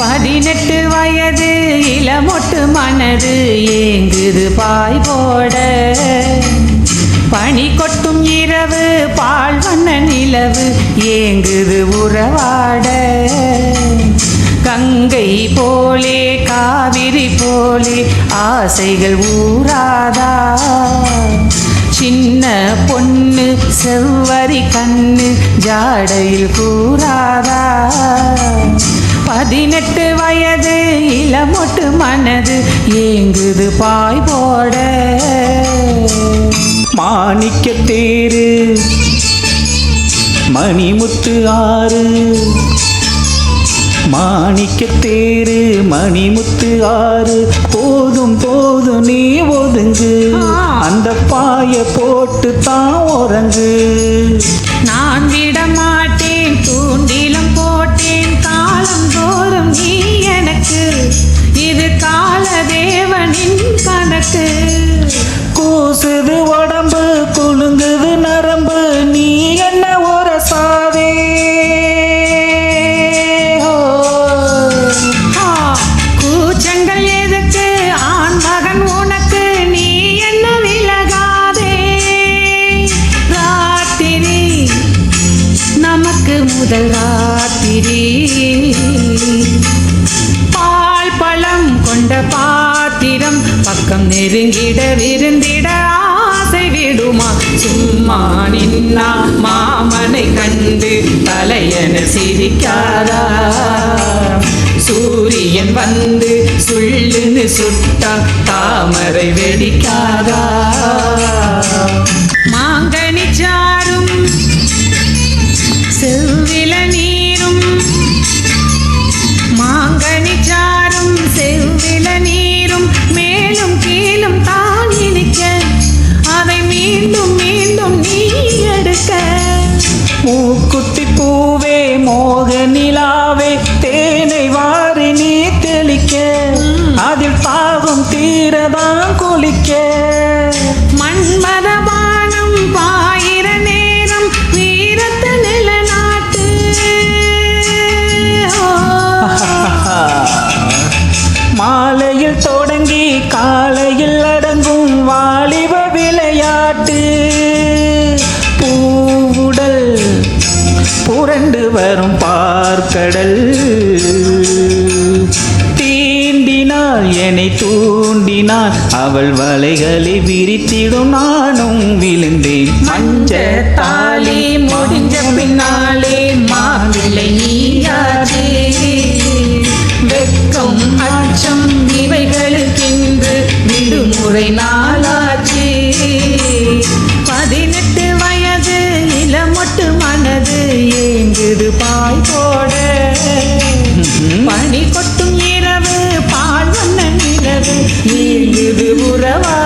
பதினெட்டு வயது இளமொட்டு மனது ஏங்குது பாய் போட. பனி கொட்டும் இரவு பால் வண்ண நிலவு ஏங்குது உறவாட. கங்கை போலே காவிரி போலே ஆசைகள் ஊராதா சின்ன பொண்ணு செவ்வரி கண்ணு ஜாடையில் கூறாதா. பதினெட்டு வயது இளமொட்டு மனது ஏங்குது பாய் போட. மாணிக்க தேரு மணிமுத்து ஆறு. மாணிக்க தேரு மணிமுத்து ஆறு. போதும் போதும் நீ ஒதுங்கு. அந்த பாய போட்டு தான் உறங்கு. நான் விட கணக்கு கூசுது உடம்பு குலுங்குது நரம்பு. நீ என்ன உரசாதே ஓ. கூச்சங்கள் எதுக்கு? ஆண் மகன் உனக்கு நீ என்ன விலகாதே? ராத்திரி நமக்கு முதல் ராத்திரி. பக்கம் நெருங்கிட விருந்திட ஆசை விடுமா? சும்மா நின்னா மாமனை கண்டு தலையன சிரிக்காதா? சூரியன் வந்து சுள்ளுன்னு சுட்டா தாமரை வெடிக்காதா? மாங்கள் மூக்குத்தி பூவே மோக நிலாவே தேனை வாரி நீ தெளிக்க. அதில் தாகம் தீரதான் குளிக்க. புரண்டு வரும் பார்க்கடல். தீண்டினாள் என்னை தூண்டினாள். அவள் வலைகளை விரித்திடும் நானும் விழுந்தேன். மஞ்ச தாலி முடிஞ்ச பின்னாலே மாவிலை நீயாதே. வெக்கம் அச்சம் இவைகளுக்கென்று விடுமுறை நான் நீங்குது உறவா